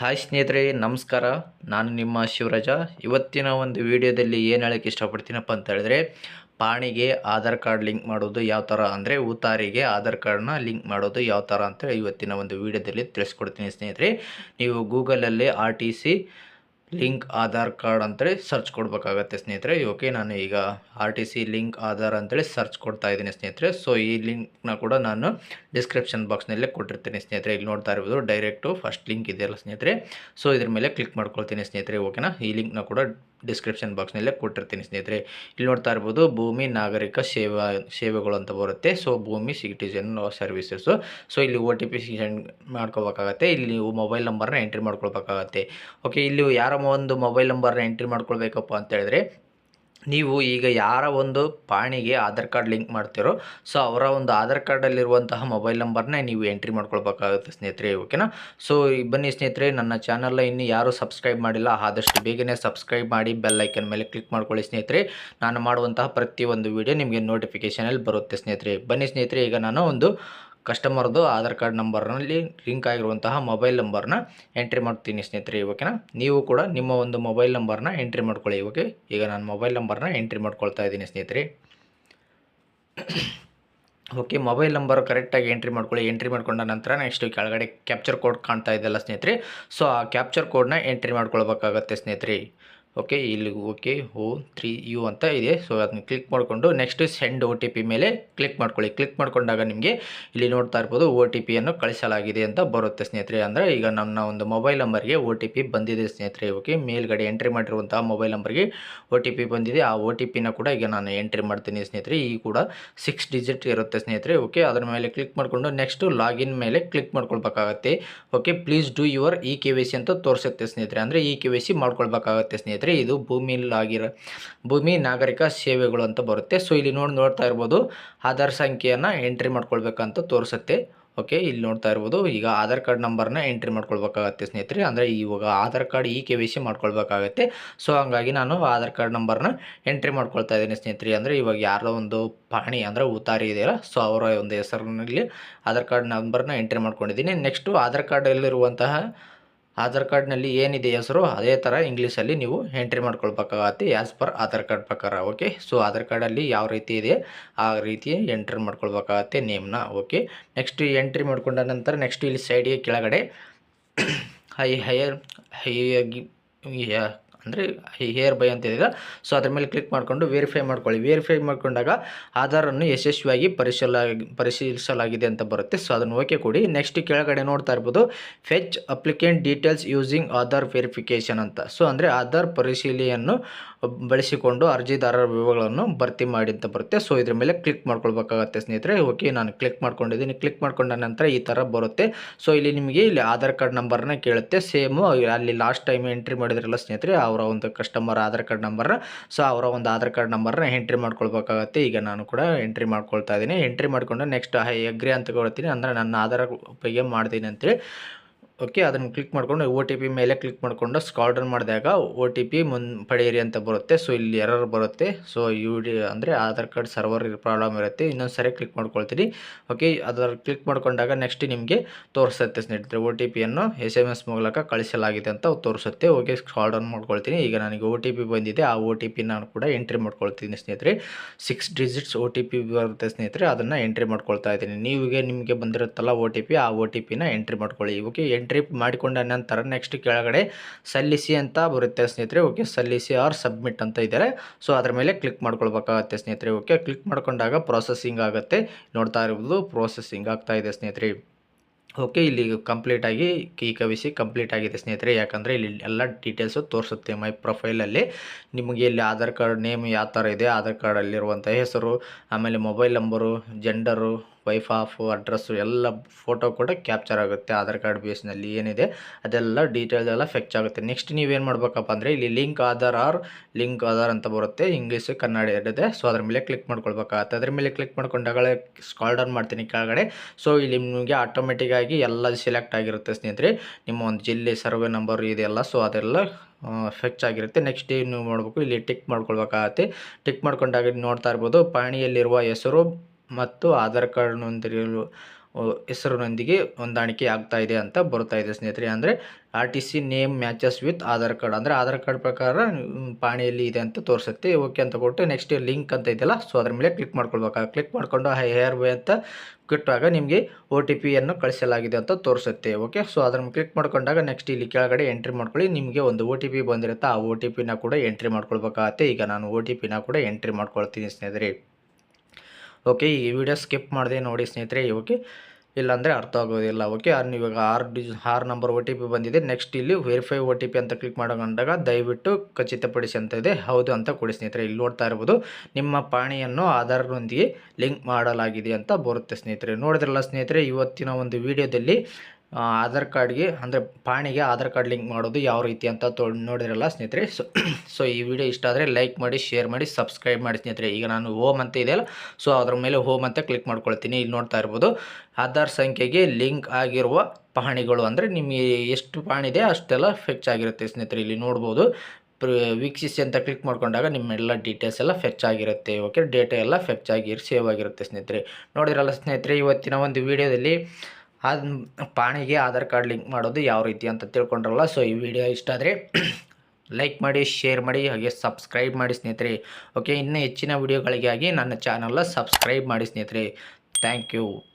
Hi ಸ್ನೇಹಿತರೆ, ನಮಸ್ಕಾರ. ನಾನು ನಿಮ್ಮ ಶಿವರಾಜ. ಇವತ್ತಿನ ಒಂದು ವಿಡಿಯೋದಲ್ಲಿ ಏನು ಹೇಳೋಕ್ಕೆ ಇಷ್ಟಪಡ್ತೀನಪ್ಪ ಅಂತ ಹೇಳಿದ್ರೆ, ಪಾಣಿಗೆ ಆಧಾರ್ ಕಾರ್ಡ್ ಲಿಂಕ್ ಮಾಡೋದು ಯಾವ ಥರ ಅಂದರೆ, ಉತಾರಿಗೆ ಆಧಾರ್ ಕಾರ್ಡ್ನ ಲಿಂಕ್ ಮಾಡೋದು ಯಾವ ಥರ ಅಂತೇಳಿ ಇವತ್ತಿನ ಒಂದು ವಿಡಿಯೋದಲ್ಲಿ ತಿಳಿಸ್ಕೊಡ್ತೀನಿ ಸ್ನೇಹಿತರೆ. ನೀವು ಗೂಗಲಲ್ಲಿ R T C link Aadhaar card ಅಂತೇಳಿ ಸರ್ಚ್ ಕೊಡಬೇಕಾಗತ್ತೆ ಸ್ನೇಹಿತರೆ. ಓಕೆ, ನಾನು ಈಗ R T C link Aadhaar ಅಂತೇಳಿ ಸರ್ಚ್ ಕೊಡ್ತಾ ಇದ್ದೀನಿ ಸ್ನೇಹಿತರೆ. ಸೊ, ಈ ಲಿಂಕ್ನ ಕೂಡ ನಾನು ಡಿಸ್ಕ್ರಿಪ್ಷನ್ ಬಾಕ್ಸ್ನಲ್ಲೇ ಕೊಟ್ಟಿರ್ತೀನಿ ಸ್ನೇಹಿತರೆ. ಇಲ್ಲಿ ನೋಡ್ತಾ ಇರ್ಬೋದು ಡೈರೆಕ್ಟು ಫಸ್ಟ್ ಲಿಂಕ್ ಇದೆಯಲ್ಲ ಸ್ನೇಹಿತರೆ. ಸೊ, ಇದ್ರ ಮೇಲೆ ಕ್ಲಿಕ್ ಮಾಡ್ಕೊಳ್ತೀನಿ ಸ್ನೇಹಿತರೆ. ಓಕೆನಾ? ಈ ಲಿಂಕ್ನ ಕೂಡ ಡಿಸ್ಕ್ರಿಪ್ಷನ್ ಬಾಕ್ಸ್ನಲ್ಲೇ ಕೊಟ್ಟಿರ್ತೀನಿ ಸ್ನೇಹಿತರೆ. ಇಲ್ಲಿ ನೋಡ್ತಾ ಇರ್ಬೋದು ಭೂಮಿ ನಾಗರಿಕ ಸೇವಾ, ಸೇವೆಗಳು ಅಂತ ಬರುತ್ತೆ. ಸೊ ಭೂಮಿ ಸಿಟಿಜನ್ ಸರ್ವಿಸಸ್ಸು ಸೊ ಇಲ್ಲಿ ಒ ಟಿ ಪಿ ಸೆಂಡ್ ಮಾಡ್ಕೋಬೇಕಾಗತ್ತೆ ಇಲ್ಲಿ ನೀವು ಮೊಬೈಲ್ ನಂಬರ್ನ ಎಂಟ್ರಿ ಮಾಡ್ಕೊಳ್ಬೇಕಾಗತ್ತೆ. ಓಕೆ ಇಲ್ಲಿ ಯಾರ ಒಂದು ಮೊಬೈಲ್ ನಂಬರ್ನ ಎಂಟ್ರಿ ಮಾಡ್ಕೊಳ್ಬೇಕಪ್ಪ ಅಂತ ಹೇಳಿದ್ರೆ ನೀವು ಈಗ ಯಾರ ಒಂದು ಪಾಣಿಗೆ ಆಧಾರ್ ಕಾರ್ಡ್ ಲಿಂಕ್ ಮಾಡ್ತೀರೋ, ಸೊ ಅವರ ಒಂದು ಆಧಾರ್ ಕಾರ್ಡಲ್ಲಿರುವಂತಹ ಮೊಬೈಲ್ ನಂಬರ್ನ ನೀವು ಎಂಟ್ರಿ ಮಾಡ್ಕೊಳ್ಬೇಕಾಗುತ್ತೆ ಸ್ನೇಹಿತರೆ, ಓಕೆನಾ? ಸೊ ಬನ್ನಿ ಸ್ನೇಹಿತರೆ, ನನ್ನ ಚಾನಲ್ನ ಇನ್ನು ಯಾರು ಸಬ್ಸ್ಕ್ರೈಬ್ ಮಾಡಿಲ್ಲ, ಆದಷ್ಟು ಬೇಗನೆ ಸಬ್ಸ್ಕ್ರೈಬ್ ಮಾಡಿ ಬೆಲ್ ಐಕನ್ ಮೇಲೆ ಕ್ಲಿಕ್ ಮಾಡ್ಕೊಳ್ಳಿ ಸ್ನೇಹಿತರೆ. ನಾನು ಮಾಡುವಂತಹ ಪ್ರತಿಯೊಂದು ವಿಡಿಯೋ ನಿಮಗೆ ನೋಟಿಫಿಕೇಷನಲ್ಲಿ ಬರುತ್ತೆ ಸ್ನೇಹಿತರೆ. ಬನ್ನಿ ಸ್ನೇಹಿತರೆ, ಈಗ ನಾನು ಒಂದು ಕಸ್ಟಮರ್ದು ಆಧಾರ್ ಕಾರ್ಡ್ ನಂಬರ್ನಲ್ಲಿ ಲಿಂಕ್ ಆಗಿರುವಂತಹ ಮೊಬೈಲ್ ನಂಬರ್ನ ಎಂಟ್ರಿ ಮಾಡ್ತೀನಿ ಸ್ನೇಹಿತರೆ ಓಕೆನಾ ನೀವು ಕೂಡ ನಿಮ್ಮ ಒಂದು ಮೊಬೈಲ್ ನಂಬರ್ನ ಎಂಟ್ರಿ ಮಾಡ್ಕೊಳ್ಳಿ ಓಕೆ ಈಗ ನಾನು ಮೊಬೈಲ್ ನಂಬರ್ನ ಎಂಟ್ರಿ ಮಾಡ್ಕೊಳ್ತಾ ಇದ್ದೀನಿ ಸ್ನೇಹಿತರೆ. ಓಕೆ, ಮೊಬೈಲ್ ನಂಬರ್ ಕರೆಕ್ಟಾಗಿ ಎಂಟ್ರಿ ಮಾಡ್ಕೊಳ್ಳಿ. ಎಂಟ್ರಿ ಮಾಡ್ಕೊಂಡ ನಂತರ ನೆಕ್ಸ್ಟ್ ಕೆಳಗಡೆ ಕ್ಯಾಪ್ಚರ್ ಕೋಡ್ ಕಾಣ್ತಾ ಇದೆಯಲ್ಲ ಸ್ನೇಹಿತರೆ. ಸೊ, ಆ ಕ್ಯಾಪ್ಚರ್ ಕೋಡ್ನ ಎಂಟ್ರಿ ಮಾಡ್ಕೊಳ್ಬೇಕಾಗತ್ತೆ ಸ್ನೇಹಿತರೆ. ಓಕೆ, ಇಲ್ಲಿ ಓಕೆ, ಓ, ತ್ರೀ, ಯು ಅಂತ ಇದೆ. ಸೊ ಅದನ್ನ ಕ್ಲಿಕ್ ಮಾಡಿಕೊಂಡು next send O T P ಮೇಲೆ ಕ್ಲಿಕ್ ಮಾಡ್ಕೊಳ್ಳಿ. ಕ್ಲಿಕ್ ಮಾಡ್ಕೊಂಡಾಗ ನಿಮಗೆ ಇಲ್ಲಿ ನೋಡ್ತಾ ಇರ್ಬೋದು ಒ ಟಿ ಪಿಯನ್ನು ಕಳಿಸಲಾಗಿದೆ ಅಂತ ಬರುತ್ತೆ ಸ್ನೇಹಿತರೆ. ಅಂದರೆ ಈಗ ನನ್ನ ಒಂದು ಮೊಬೈಲ್ ನಂಬರ್ಗೆ ಒ ಟಿ ಪಿ ಬಂದಿದೆ ಸ್ನೇಹಿತರೆ. ಓಕೆ ಮೇಲ್ಗಡೆ ಎಂಟ್ರಿ ಮಾಡಿರುವಂತಹ ಮೊಬೈಲ್ ನಂಬರ್ಗೆ ಒ ಟಿ ಪಿ ಬಂದಿದೆ. ಆ ಒ ಟಿ ಪಿನ ಕೂಡ ಈಗ ನಾನು ಎಂಟ್ರಿ ಮಾಡ್ತೀನಿ ಸ್ನೇಹಿತರೆ. ಈ ಕೂಡ ಸಿಕ್ಸ್ ಡಿಜಿಟ್ ಇರುತ್ತೆ ಸ್ನೇಹಿತರೆ. ಓಕೆ ಅದರ ಮೇಲೆ ಕ್ಲಿಕ್ ಮಾಡಿಕೊಂಡು ನೆಕ್ಸ್ಟು ಲಾಗಿನ್ ಮೇಲೆ click ಮಾಡ್ಕೊಳ್ಬೇಕಾಗತ್ತೆ. Okay please do your E K Y C ಅಂತ ತೋರಿಸುತ್ತೆ ಸ್ನೇಹಿತರೆ. ಅಂದರೆ ಇ ಕೆ ವೈ ಸಿ ಮಾಡ್ಕೊಳ್ಬೇಕಾಗತ್ತೆ ಸ್ನೇಹಿತರೆ. ಇದು ಭೂಮಿಲಾಗಿರೋ ಭೂಮಿ ನಾಗರಿಕ ಸೇವೆಗಳು ಅಂತ ಬರುತ್ತೆ. ಸೊ ಇಲ್ಲಿ ನೋಡಿ, ನೋಡ್ತಾ ಇರ್ಬೋದು, ಆಧಾರ್ ಸಂಖ್ಯೆಯನ್ನು ಎಂಟ್ರಿ ಮಾಡ್ಕೊಳ್ಬೇಕಂತ ತೋರಿಸುತ್ತೆ. ಓಕೆ ಇಲ್ಲಿ ನೋಡ್ತಾ ಇರ್ಬೋದು, ಈಗ ಆಧಾರ್ ಕಾರ್ಡ್ ನಂಬರ್ನ ಎಂಟ್ರಿ ಮಾಡ್ಕೊಳ್ಬೇಕಾಗತ್ತೆ ಸ್ನೇಹಿತರೆ. ಅಂದರೆ ಇವಾಗ Aadhaar card E K V C ಮಾಡ್ಕೊಳ್ಬೇಕಾಗತ್ತೆ. So ಹಂಗಾಗಿ ನಾನು ಆಧಾರ್ ಕಾರ್ಡ್ ನಂಬರ್ನ ಎಂಟ್ರಿ ಮಾಡ್ಕೊಳ್ತಾ ಇದ್ದೀನಿ ಸ್ನೇಹಿತರೆ. ಅಂದರೆ ಇವಾಗ ಯಾರೋ ಒಂದು ಪಹಣಿ ಅಂದರೆ ಉತಾರಿ ಇದೆಯಲ್ಲ ಸೊ ಅವರ ಒಂದು ಹೆಸರಿನಲ್ಲಿ ಆಧಾರ್ ಕಾರ್ಡ್ ನಂಬರ್ನ ಎಂಟ್ರಿ ಮಾಡ್ಕೊಂಡಿದ್ದೀನಿ. ನೆಕ್ಸ್ಟು ಆಧಾರ್ ಕಾರ್ಡಲ್ಲಿರುವಂತಹ ಆಧಾರ್ ಕಾರ್ಡ್ನಲ್ಲಿ ಏನಿದೆ ಹೆಸರು, ಅದೇ ಥರ ಇಂಗ್ಲೀಷಲ್ಲಿ ನೀವು ಎಂಟ್ರಿ ಮಾಡ್ಕೊಳ್ಬೇಕಾಗತ್ತೆ ಆ್ಯಸ್ ಪರ್ ಆಧಾರ್ ಕಾರ್ಡ್ ಪ್ರಕಾರ ಓಕೆ ಸೊ ಆಧಾರ್ ಕಾರ್ಡಲ್ಲಿ ಯಾವ ರೀತಿ ಇದೆ, ಆ ರೀತಿ ಎಂಟ್ರಿ ಮಾಡ್ಕೊಳ್ಬೇಕಾಗತ್ತೆ ನೇಮ್ನ ಓಕೆ ನೆಕ್ಸ್ಟ್ ಎಂಟ್ರಿ ಮಾಡ್ಕೊಂಡ ನಂತರ ನೆಕ್ಸ್ಟ್ ಇಲ್ಲಿ ಸೈಡಿಗೆ ಕೆಳಗಡೆ ಹೈ ಹೈಯರ್ ಹೈಯಾಗಿ ಅಂದರೆ ಹೇರ್ ಬೈ ಅಂತ ಇದೆ ಸೊ ಅದ್ರ ಮೇಲೆ ಕ್ಲಿಕ್ ಮಾಡಿಕೊಂಡು ವೆರಿಫೈ ಮಾಡ್ಕೊಳ್ಳಿ. ವೆರಿಫೈ ಮಾಡಿಕೊಂಡಾಗ ಆಧಾರನ್ನು ಯಶಸ್ವಿಯಾಗಿ ಪರಿಶೀಲ ಪರಿಶೀಲಿಸಲಾಗಿದೆ ಅಂತ ಬರುತ್ತೆ. ಸೊ ಅದನ್ನು ಓಕೆ ಕೊಡಿ. ನೆಕ್ಸ್ಟ್ ಕೆಳಗಡೆ ನೋಡ್ತಾ ಇರ್ಬೋದು fetch applicant details using Aadhaar verification ಅಂತ. ಸೊ ಅಂದರೆ ಆಧಾರ್ ಪರಿಶೀಲನೆಯನ್ನು ಬಳಸಿಕೊಂಡು ಅರ್ಜಿದಾರರ ವಿವರಗಳನ್ನು ಭರ್ತಿ ಮಾಡಿ ಅಂತ ಬರುತ್ತೆ. ಸೊ ಇದ್ರ ಮೇಲೆ ಕ್ಲಿಕ್ ಮಾಡ್ಕೊಳ್ಬೇಕಾಗತ್ತೆ ಸ್ನೇಹಿತರೆ. ಓಕೆ ನಾನು ಕ್ಲಿಕ್ ಮಾಡ್ಕೊಂಡಿದ್ದೀನಿ. ಕ್ಲಿಕ್ ಮಾಡ್ಕೊಂಡ ನಂತರ ಈ ಥರ ಬರುತ್ತೆ. ಸೊ ಇಲ್ಲಿ ನಿಮಗೆ ಇಲ್ಲಿ ಆಧಾರ್ ಕಾರ್ಡ್ ನಂಬರ್ನ ಕೇಳುತ್ತೆ. ಸೇಮು ಅಲ್ಲಿ ಲಾಸ್ಟ್ ಟೈಮ್ ಎಂಟ್ರಿ ಮಾಡಿದ್ರಲ್ಲ ಸ್ನೇಹಿತರೆ ಅವರ ಒಂದು ಕಸ್ಟಮರ್ ಆಧಾರ್ ಕಾರ್ಡ್ ನಂಬರ್ನ ಸೊ ಅವರ ಒಂದು ಆಧಾರ್ ಕಾರ್ಡ್ ನಂಬರ್ನ ಎಂಟ್ರಿ ಮಾಡ್ಕೊಳ್ಬೇಕಾಗತ್ತೆ. ಈಗ ನಾನು ಕೂಡ ಎಂಟ್ರಿ ಮಾಡ್ಕೊಳ್ತಾ ಇದ್ದೀನಿ. ಎಂಟ್ರಿ ಮಾಡಿಕೊಂಡು ನೆಕ್ಸ್ಟ್ ಎಗ್ರಿ ಅಂತ ಕೊಡ್ತೀನಿ. ಅಂದರೆ ನನ್ನ ಆಧಾರ್ ಉಪಯೋಗ ಮಾಡ್ತೀನಿ ಅಂತೇಳಿ. ಓಕೆ, ಅದನ್ನು ಕ್ಲಿಕ್ ಮಾಡಿಕೊಂಡು ಒ ಟಿ ಪಿ ಮೇಲೆ ಕ್ಲಿಕ್ ಮಾಡಿಕೊಂಡು ಸ್ಕಾಲ್ ಡೌನ್ ಮಾಡಿದಾಗ ಒ ಟಿ ಪಿ ಮುನ್, ಪಡೆಯಿರಿ ಅಂತ ಬರುತ್ತೆ. ಸೊ ಇಲ್ಲಿ ಎರರ್ ಬರುತ್ತೆ. ಸೊ ಯು ಡಿ ಅಂದರೆ ಆಧಾರ್ ಕಾರ್ಡ್ ಸರ್ವರ್ ಪ್ರಾಬ್ಲಮ್ ಇರುತ್ತೆ. ಇನ್ನೊಂದು ಸರಿ ಕ್ಲಿಕ್ ಮಾಡ್ಕೊಳ್ತೀರಿ ಓಕೆ ಅದರ ಕ್ಲಿಕ್ ಮಾಡಿಕೊಂಡಾಗ ನೆಕ್ಸ್ಟ್ ನಿಮಗೆ ತೋರಿಸುತ್ತೆ ಸ್ನೇಹಿತರೆ ಒ ಟಿ ಪಿಯನ್ನು ಎಸ್ ಎಂ ಎಸ್ ಮೂಲಕ ಕಳಿಸಲಾಗಿದೆ ಅಂತ ತೋರಿಸುತ್ತೆ. ಓಕೆ ಸ್ಕಾಲ್ ಡೌನ್ ಮಾಡ್ಕೊಳ್ತೀನಿ. ಈಗ ನನಗೆ ಒ ಟಿ ಪಿ ಬಂದಿದೆ. ಆ ಒ ಟಿ ಪಿ ನಾನು ಕೂಡ ಎಂಟ್ರಿ ಮಾಡ್ಕೊಳ್ತೀನಿ ಸ್ನೇಹಿತರೆ. Six digits O T P ಬರುತ್ತೆ ಸ್ನೇಹಿತರೆ. ಅದನ್ನು ಎಂಟ್ರಿ ಮಾಡ್ಕೊಳ್ತಾ ಇದ್ದೀನಿ. ನೀವಿಗೆ, ನಿಮಗೆ ಬಂದಿರುತ್ತಲ್ಲ ಒ ಟಿ ಪಿ ಆ ಒ ಟಿ ಪಿನ ಎಂಟ್ರಿ ಮಾಡ್ಕೊಳ್ಳಿ. ಓಕೆ ಎಂಟ್ರಿ ಮಾಡಿಕೊಂಡ ನಂತರ ನೆಕ್ಸ್ಟ್ ಕೆಳಗಡೆ ಸಲ್ಲಿಸಿ ಅಂತ ಬರುತ್ತೆ ಸ್ನೇಹಿತರೆ. ಓಕೆ ಸಲ್ಲಿಸಿ ಆರ್ ಸಬ್ಮಿಟ್ ಅಂತ ಇದ್ದಾರೆ ಸೊ ಅದ್ರ ಮೇಲೆ ಕ್ಲಿಕ್ ಮಾಡ್ಕೊಳ್ಬೇಕಾಗತ್ತೆ ಸ್ನೇಹಿತರೆ. ಓಕೆ ಕ್ಲಿಕ್ ಮಾಡ್ಕೊಂಡಾಗ ಪ್ರೊಸೆಸಿಂಗ್ ಆಗುತ್ತೆ. ನೋಡ್ತಾ ಇರ್ಬೋದು ಪ್ರೊಸೆಸಿಂಗ್ ಆಗ್ತಾ ಇದೆ ಸ್ನೇಹಿತರೆ. ಓಕೆ ಇಲ್ಲಿ ಕಂಪ್ಲೀಟಾಗಿ ಕೀ ಕವಿಸಿ ಕಂಪ್ಲೀಟ್ ಆಗಿದೆ ಸ್ನೇಹಿತರೆ. ಯಾಕಂದರೆ ಇಲ್ಲಿ ಎಲ್ಲ ಡೀಟೇಲ್ಸು ತೋರಿಸುತ್ತೆ ಮೈ ಪ್ರೊಫೈಲಲ್ಲಿ ನಿಮಗೆ ಇಲ್ಲಿ ಆಧಾರ್ ಕಾರ್ಡ್ ನೇಮ್ ಯಾವ ಥರ ಇದೆ, ಆಧಾರ್ ಕಾರ್ಡಲ್ಲಿರುವಂಥ ಹೆಸರು, ಆಮೇಲೆ mobile number gender wife of address ಎಲ್ಲ ಫೋಟೋ ಕೂಡ ಕ್ಯಾಪ್ಚರ್ ಆಗುತ್ತೆ ಆಧಾರ್ ಕಾರ್ಡ್ ಬೇಸ್ನಲ್ಲಿ ಏನಿದೆ. ಅದೆಲ್ಲ ಡೀಟೇಲ್ಸ್ ಎಲ್ಲ ಫೆಚ್ ಆಗುತ್ತೆ. ನೆಕ್ಸ್ಟ್ ನೀವೇನು ಮಾಡಬೇಕಪ್ಪ ಅಂದರೆ ಇಲ್ಲಿ link Aadhaar or link Aadhaar ಅಂತ ಬರುತ್ತೆ. ಇಂಗ್ಲೀಷು, ಕನ್ನಡ ಎರಡಿದೆ ಸೊ ಅದ್ರ ಮೇಲೆ ಕ್ಲಿಕ್ ಮಾಡ್ಕೊಳ್ಬೇಕಾಗತ್ತೆ. ಅದ್ರ ಮೇಲೆ ಕ್ಲಿಕ್ ಮಾಡ್ಕೊಂಡಾಗಲೇ ಸ್ಕಾಲ್ ಡೌನ್ ಮಾಡ್ತೀನಿ ಕೆಳಗಡೆ. ಸೊ ಇಲ್ಲಿ ನಿಮಗೆ ಆಟೋಮೆಟಿಕ್ಕಾಗಿ ಎಲ್ಲ ಸೆಲೆಕ್ಟ್ ಆಗಿರುತ್ತೆ ಸ್ನೇಹಿತರೆ. ನಿಮ್ಮ ಒಂದು ಜಿಲ್ಲೆ, ಸರ್ವೆ ನಂಬರ್ ಇದೆಲ್ಲ. ಸೊ ಅದೆಲ್ಲ ಫೆಚ್ ಆಗಿರುತ್ತೆ. ನೆಕ್ಸ್ಟ್ ಏನು ಮಾಡಬೇಕು? ಇಲ್ಲಿ ಟಿಕ್ ಮಾಡ್ಕೊಳ್ಬೇಕಾಗತ್ತೆ. ಟಿಕ್ ಮಾಡ್ಕೊಂಡಾಗ ನೋಡ್ತಾ ಇರ್ಬೋದು. ಪಾಣಿಯಲ್ಲಿರುವ ಹೆಸರು ಮತ್ತು ಆಧಾರ್ ಕಾರ್ಡ್ ನೊಂದಿರಲು ಹೆಸರಿನೊಂದಿಗೆ ಹೊಂದಾಣಿಕೆ ಆಗ್ತಾ ಇದೆ ಅಂತ ಬರ್ತಾ ಇದೆ ಸ್ನೇಹಿತರೆ. ಅಂದರೆ R T C name matches with Aadhaar card. ಅಂದರೆ ಆಧಾರ್ ಕಾರ್ಡ್ ಪ್ರಕಾರ ಪಾಣಿಯಲ್ಲಿ ಇದೆ ಅಂತ ತೋರಿಸುತ್ತೆ. ಓಕೆ ಅಂತ ಕೊಟ್ಟು ನೆಕ್ಸ್ಟ್ ಲಿಂಕ್ ಅಂತ ಇದೆಯಲ್ಲ, ಸೊ ಅದ್ರ ಮೇಲೆ ಕ್ಲಿಕ್ ಮಾಡ್ಕೊಳ್ಬೇಕು. ಕ್ಲಿಕ್ ಮಾಡಿಕೊಂಡು ಹೇರ್ ವೇ ಅಂತ ಕೊಟ್ಟಾಗ ನಿಮಗೆ ಒ ಟಿ ಪಿಯನ್ನು ಕಳಿಸಲಾಗಿದೆ ಅಂತ ತೋರಿಸುತ್ತೆ. ಓಕೆ, ಸೊ ಮೇಲೆ ಕ್ಲಿಕ್ ಮಾಡ್ಕೊಂಡಾಗ ನೆಕ್ಸ್ಟ್ ಇಲ್ಲಿ ಕೆಳಗಡೆ ಎಂಟ್ರಿ ಮಾಡ್ಕೊಳ್ಳಿ. ನಿಮಗೆ ಒಂದು ಒ ಟಿ ಪಿ ಬಂದಿರುತ್ತೆ. ಆ ಒ ಟಿ ಪಿನ ಕೂಡ ಎಂಟ್ರಿ ಮಾಡ್ಕೊಳ್ಬೇಕಾಗತ್ತೆ ಈಗ ನಾನು ಒ ಟಿ ಪಿನ ಕೂಡ ಎಂಟ್ರಿ ಮಾಡ್ಕೊಳ್ತೀನಿ ಸ್ನೇಹಿತರೆ. ಓಕೆ, ಈ ವಿಡಿಯೋ ಸ್ಕಿಪ್ ಮಾಡಿದೆ ನೋಡಿ ಸ್ನೇಹಿತರೆ, ಓಕೆ? ಇಲ್ಲಾಂದರೆ ಅರ್ಥ ಆಗೋದಿಲ್ಲ, ಓಕೆ? ಅನ್ ಇವಾಗ ಆರು ಡಿ, ಆರು ನಂಬರ್ ಒ ಟಿ ಪಿ ಬಂದಿದೆ, ನೆಕ್ಸ್ಟ್ ಇಲ್ಲಿ ವೆರಿಫೈ ಒ ಟಿ ಪಿ ಅಂತ ಕ್ಲಿಕ್ ಮಾಡೋಕೊಂಡಾಗ ದಯವಿಟ್ಟು ಖಚಿತಪಡಿಸಿ ಅಂತ ಇದೆ. ಹೌದು ಅಂತ ಕೊಡಿ ಸ್ನೇಹಿತರೆ, ಇಲ್ಲಿ ನೋಡ್ತಾ ಇರ್ಬೋದು, ನಿಮ್ಮ ಪಾಣಿಯನ್ನು ಆಧಾರ್ನೊಂದಿಗೆ ಲಿಂಕ್ ಮಾಡಲಾಗಿದೆ ಅಂತ ಬರುತ್ತೆ ಸ್ನೇಹಿತರೆ. ನೋಡಿದ್ರಲ್ಲ ಸ್ನೇಹಿತರೆ, ಇವತ್ತಿನ ಒಂದು ವಿಡಿಯೋದಲ್ಲಿ ಆಧಾರ್ ಕಾರ್ಡ್ಗೆ ಅಂದರೆ ಪಾಣಿಗೆ ಆಧಾರ್ ಕಾರ್ಡ್ ಲಿಂಕ್ ಮಾಡೋದು ಯಾವ ರೀತಿ ಅಂತ ತೋ, ನೋಡಿರಲ್ಲ ಸ್ನೇಹಿತರೆ. ಸೊ ಸೊ ಈ ವಿಡಿಯೋ ಇಷ್ಟ ಆದರೆ ಲೈಕ್ ಮಾಡಿ, ಶೇರ್ ಮಾಡಿ, ಸಬ್ಸ್ಕ್ರೈಬ್ ಮಾಡಿ ಸ್ನೇಹಿತರೆ. ಈಗ ನಾನು ಹೋಮ್ ಅಂತ ಇದೆಯಲ್ಲ ಸೊ ಅದ್ರ ಮೇಲೆ ಹೋಮ್ ಅಂತ ಕ್ಲಿಕ್ ಮಾಡ್ಕೊಳ್ತೀನಿ. ಇಲ್ಲಿ ನೋಡ್ತಾ ಇರ್ಬೋದು, ಆಧಾರ್ ಸಂಖ್ಯೆಗೆ ಲಿಂಕ್ ಆಗಿರುವ ಪಹಣಿಗಳು ಅಂದರೆ ನಿಮಗೆ ಎಷ್ಟು ಪಾಣಿದೆ ಅಷ್ಟೆಲ್ಲ ಫೆಚ್ ಆಗಿರುತ್ತೆ ಸ್ನೇಹಿತರೆ. ಇಲ್ಲಿ ನೋಡ್ಬೋದು ವೀಕ್ಷಿಸಿ ಅಂತ ಕ್ಲಿಕ್ ಮಾಡ್ಕೊಂಡಾಗ ನಿಮ್ಮೆಲ್ಲ ಡೀಟೇಲ್ಸ್ ಎಲ್ಲ ಫೆಚ್ ಆಗಿರುತ್ತೆ. ಓಕೆ ಡೇಟಾ ಎಲ್ಲ ಫೆಚ್ ಆಗಿ ಸೇವ್ ಆಗಿರುತ್ತೆ ಸ್ನೇಹಿತರೆ. ನೋಡಿರಲ್ಲ ಸ್ನೇಹಿತರೆ, ಇವತ್ತಿನ ಒಂದು ವಿಡಿಯೋದಲ್ಲಿ ಅದು ಪಾಣಿಗೆ ಆಧಾರ್ ಕಾರ್ಡ್ ಲಿಂಕ್ ಮಾಡೋದು ಯಾವ ರೀತಿ ಅಂತ ತಿಳ್ಕೊಂಡ್ರಲ್ಲ ಸೊ ಈ ವಿಡಿಯೋ ಇಷ್ಟ ಆದರೆ ಲೈಕ್ ಮಾಡಿ ಶೇರ್ ಮಾಡಿ, ಹಾಗೆ ಸಬ್ಸ್ಕ್ರೈಬ್ ಮಾಡಿ ಸ್ನೇಹಿತರೆ. ಓಕೆ ಇನ್ನೂ ಹೆಚ್ಚಿನ ವಿಡಿಯೋಗಳಿಗಾಗಿ ನನ್ನ ಚಾನಲ್ನ ಸಬ್ಸ್ಕ್ರೈಬ್ ಮಾಡಿ ಸ್ನೇಹಿತರೆ. Thank you